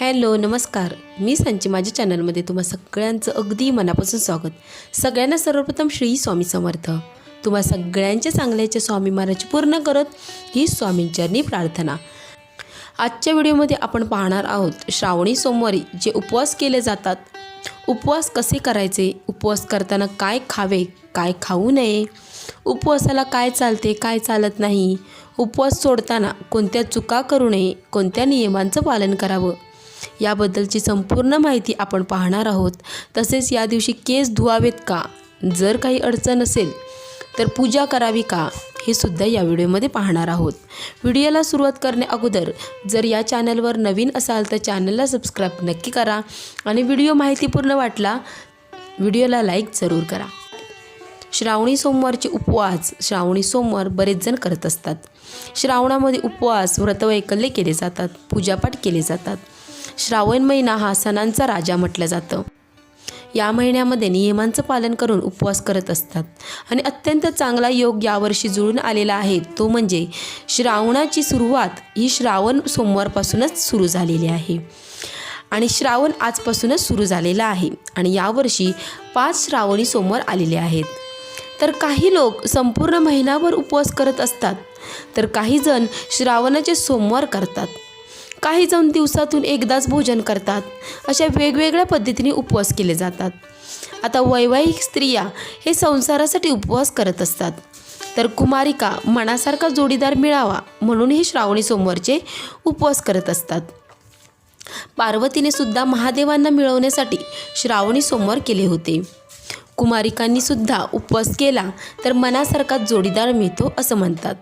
Hello नमस्कार. मी सांची माझ्या चॅनलमध्ये तुम्हा सगळ्यांचं अगदी मनापासून स्वागत. सगळ्यांना सर्वप्रथम श्री स्वामी समर्थ. तुम्हा सगळ्यांच्या चांगल्याच्या स्वामी महाराज पूर्ण करत ही स्वामींचरणी प्रार्थना. आजच्या व्हिडिओमध्ये आपण पाहणार आहोत श्रावणी सोमवारी जे उपवास केले जातात. उपवास कसे करायचे? उपवास करताना काय खावे? काय खाऊ नये? उपवासाला काय चालते? काय चालत नाही? उपवास सोडताना कोणत्या चुका करू नये? कोणत्या नियमांचं पालन करावं? याबद्दलची संपूर्ण माहिती आपण पाहणार आहोत. तसेच या दिवशी केस धुवावेत का? जर काही अडचण असेल तर पूजा करावी का? हे सुद्धा या व्हिडिओमध्ये पाहणार आहोत. व्हिडिओला सुरुवात करण्या अगोदर जर या चॅनलवर नवीन असाल तर चॅनलला सबस्क्राईब नक्की करा आणि व्हिडिओ माहितीपूर्ण वाटला व्हिडिओला लाईक जरूर करा. श्रावणी सोमवारचे उपवास श्रावणी सोमवार बरेच जण करत असतात. श्रावणामध्ये उपवास व्रतवैकल्य केले जातात पूजापाठ केले जातात. श्रावण महिना हा सणांचा राजा म्हटलं जातं. या महिन्यामध्ये नियमांचं पालन करून उपवास करत असतात. आणि अत्यंत चांगला योग यावर्षी जुळून आलेला आहे. तो म्हणजे श्रावणाची सुरुवात ही श्रावण सोमवारपासूनच सुरू झालेली आहे. आणि श्रावण आजपासूनच सुरू झालेला आहे. आणि यावर्षी पाच श्रावणी सोमवार आलेले आहेत. तर काही लोक संपूर्ण महिनाभर उपवास करत असतात. तर काही जण श्रावणाचे सोमवार करतात. काही जण दिवसातून एकदाच भोजन करतात. अशा वेगवेगळ्या पद्धतीने उपवास केले जातात. आता वैवाहिक स्त्रिया हे संसारासाठी उपवास करत असतात. तर कुमारिका मनासारखा जोडीदार मिळावा म्हणून हे श्रावणी सोमवारचे उपवास करत असतात. पार्वतीने सुद्धा महादेवांना मिळवण्यासाठी श्रावणी सोमवार केले होते. कुमारिकांनी सुद्धा उपवास केला तर मनासारखा जोडीदार मिळतो असं म्हणतात.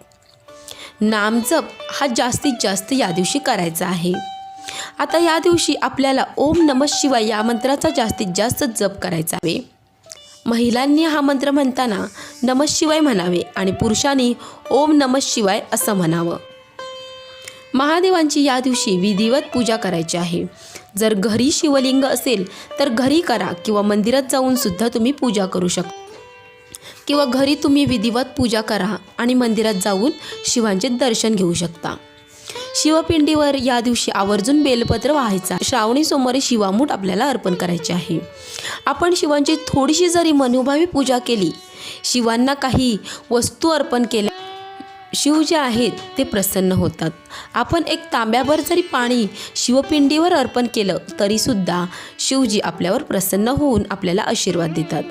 नामजप हा जास्तीत जास्त या दिवशी करायचा आहे. आता या दिवशी आपल्याला ओम नमः शिवाय या मंत्राचा जास्तीत जास्त जप करायचा आहे. महिलांनी हा मंत्र म्हणताना नमः शिवाय म्हणावे आणि पुरुषांनी ओम नमः शिवाय असं म्हणावं. महादेवांची या दिवशी विधिवत पूजा करायची आहे. जर घरी शिवलिंग असेल तर घरी करा किंवा मंदिरात जाऊन सुद्धा तुम्ही पूजा करू शकता. किंवा घरी तुम्ही विधिवत पूजा करा आणि मंदिरात जाऊन शिवांचे दर्शन घेऊ शकता. शिवपिंडीवर या दिवशी आवर्जून बेलपत्र व्हायचा. श्रावणी सोमवारी शिवामूठ आपल्याला अर्पण करायचे आहे. आपण शिवांची थोडीशी जरी मनोभावी पूजा केली शिवांना काही वस्तू अर्पण केल्या शिव जे आहेत ते प्रसन्न होतात. आपण एक तांब्याभर जरी पाणी शिवपिंडीवर अर्पण केलं तरीसुद्धा शिवजी आपल्यावर प्रसन्न होऊन आपल्याला आशीर्वाद देतात.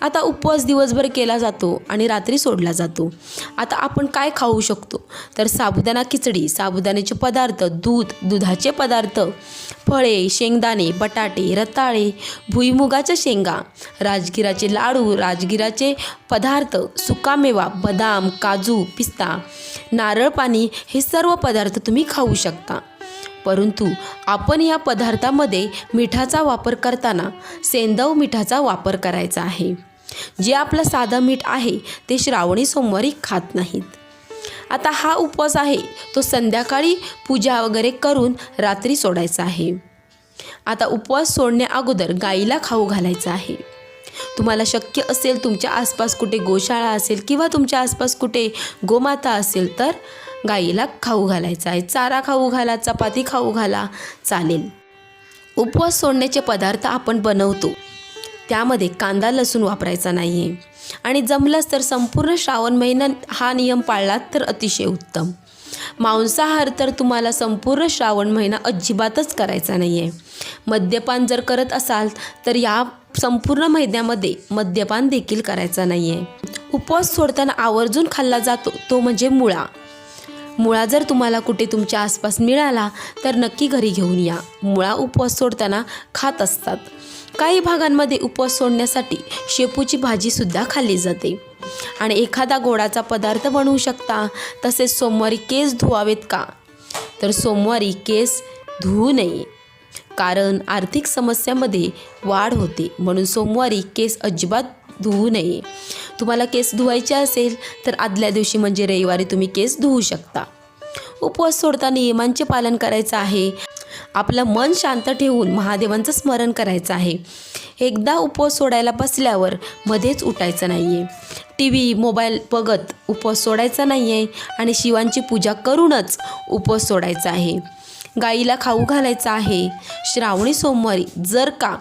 आता उपवास दिवसभर केला जातो आणि रात्री सोडला जातो. आता आपण काय खाऊ शकतो? तर साबुदाणा खिचडी साबुदाण्याचे पदार्थ दूध दुधाचे पदार्थ फळे शेंगदाणे बटाटे रताळे भुईमुगाच्या शेंगा राजगिराचे लाडू राजगिराचे पदार्थ सुकामेवा बदाम काजू पिस्ता नारळ पाणी हे सर्व पदार्थ तुम्ही खाऊ शकता. परंतु आपण या पदार्थामध्ये मिठाचा वापर करताना सेंदव मिठाचा वापर करायचा आहे. जे आपलं साधं मीठ आहे ते श्रावणी सोमवारी खात नाहीत. आता हा उपवास आहे तो संध्याकाळी पूजा वगैरे करून रात्री सोडायचा आहे. आता उपवास सोडण्या अगोदर गाईला खाऊ घालायचा आहे. तुम्हाला शक्य असेल तुमच्या आसपास कुठे गोशाळा असेल किंवा तुमच्या आसपास कुठे गोमाता असेल तर गाईला खाऊ घालायचा आहे. चारा खाऊ घाला चपाती खाऊ घाला चालेल. उपवास सोडण्याचे पदार्थ आपण बनवतो. त्यामध्ये कांदा लसूण वापरायचा नाही आहे आणि जमलंच तर संपूर्ण श्रावण महिना हा नियम पाळलात तर अतिशय उत्तम. मांसाहार तर तुम्हाला संपूर्ण श्रावण महिना अजिबातच करायचा नाही आहे मद्यपान जर करत असाल तर या संपूर्ण महिन्यामध्ये मद्यपान देखील करायचा नाही आहे उपवास सोडताना आवर्जून खाल्ला जातो तो म्हणजे मुळा. मुळा जर तुम्हाला कुठे तुमच्या आसपास मिळाला तर नक्की घरी घेऊन या. मुळा उपवास सोडताना खात असतात. काही भागांमध्ये उपवास सोडण्यासाठी शेपूची भाजीसुद्धा खाल्ली जाते. आणि एखादा गोडाचा पदार्थ बनवू शकता तसेच सोमवारी केस धुवावेत का? तर सोमवारी केस धुवू नये. कारण आर्थिक समस्यामध्ये वाढ होते. म्हणून सोमवारी केस अजिबात धुवू नये. तुम्हाला केस धुवायचे असेल तर आदल्या दिवशी म्हणजे रविवारी तुम्ही केस धुवू शकता. उपवास सोडता नियमांचे पालन करायचं आहे. आपलं मन शांत ठेवून महादेवांचं स्मरण करायचं आहे. एकदा उपवास सोडायला बसल्यावर मध्येच उठायचं नाही आहे टी व्ही मोबाईल बघत उपवास सोडायचा नाही आहे आणि शिवांची पूजा करूनच उपवास सोडायचा आहे. गाईला खाऊ घालायचा आहे. श्रावणी सोमवारी जर का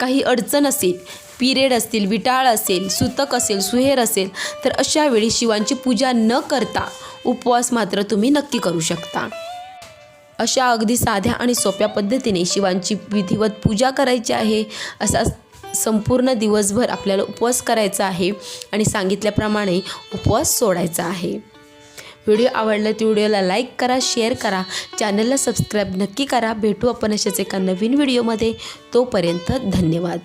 काही अडचण असेल पिरियड असतील विटाळ असेल सुतक असेल सुहेर असेल तर अशा वेळी शिवांची पूजा न करता उपवास मात्र तुम्ही नक्की करू शकता. अशा अगदी साध्या आणि सोप्या पद्धतीने शिवांची विधिवत पूजा करायची आहे. असा संपूर्ण दिवसभर आपल्याला उपवास करायचा आहे आणि सांगितल्याप्रमाणे उपवास सोडायचा आहे. व्हिडिओ आवडला तर व्हिडिओला लाईक करा शेअर करा. चॅनलला सबस्क्राईब नक्की करा. भेटू आपण अशाच एका नवीन व्हिडिओमध्ये. तोपर्यंत धन्यवाद.